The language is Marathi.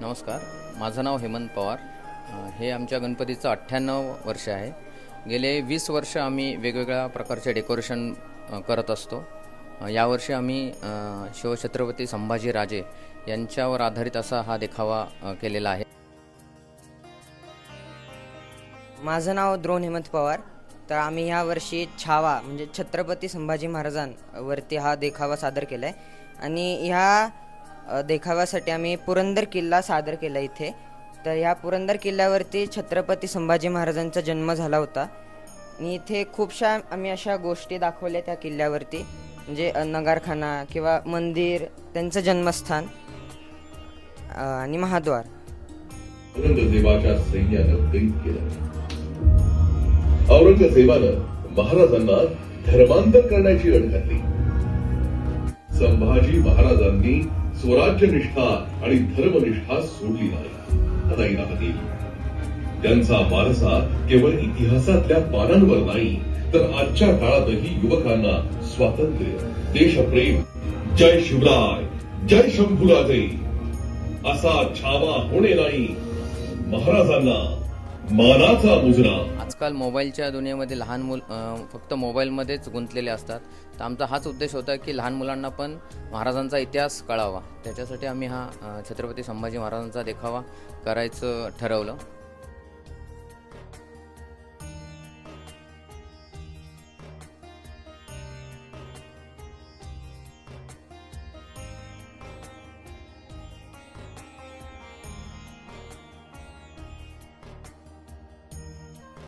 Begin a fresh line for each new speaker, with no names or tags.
नमस्कार. माझं नाव हेमंत पवार. हे आमच्या गणपतीचं अठ्ठ्याण्णव वर्ष आहे. गेले वीस वर्ष आम्ही वेगवेगळ्या प्रकारचे डेकोरेशन करत असतो. यावर्षी आम्ही शिवछत्रपती संभाजी राजे यांच्यावर आधारित असा हा देखावा केलेला आहे.
माझं नाव द्रोण हेमंत पवार. तर आम्ही ह्या वर्षी छावा म्हणजे छत्रपती संभाजी महाराजांवरती हा देखावा सादर केला आहे आणि ह्या देखाव्यासाठी आम्ही पुरंदर किल्ला सादर केला इथे. तर ह्या पुरंदर किल्ल्यावरती छत्रपती संभाजी महाराजांचा जन्म झाला होता. आणि इथे खूपशा आम्ही अशा गोष्टी दाखवल्या त्या किल्ल्यावरती. म्हणजे नगारखाना किंवा मंदिर त्यांचं जन्मस्थान आणि महाद्वार.
औरंगजेबानं महाराजांना धर्मांतर करण्याची घातली. संभाजी महाराजांनी स्वराज्यनिष्ठा आणि धर्मनिष्ठा सोडली नाही. नाही त्यांचा वारसा केवळ इतिहासातल्या पानांवर नाही तर आजच्या काळातही युवकांना स्वातंत्र्य देशप्रेम. जय शिवराय जय शंभूराजे. असा छावा होणे नाही. महाराजांना मानाचा मुजरा
आजकाल मोबाईलच्या दुनियेमध्ये लहान मुल फक्त मोबाईलमध्येच गुंतलेले असतात. तर आमचा हाच उद्देश होता की लहान मुलांना पण महाराजांचा इतिहास कळावा. त्याच्यासाठी आम्ही हा छत्रपती संभाजी महाराजांचा देखावा करायचं ठरवलं.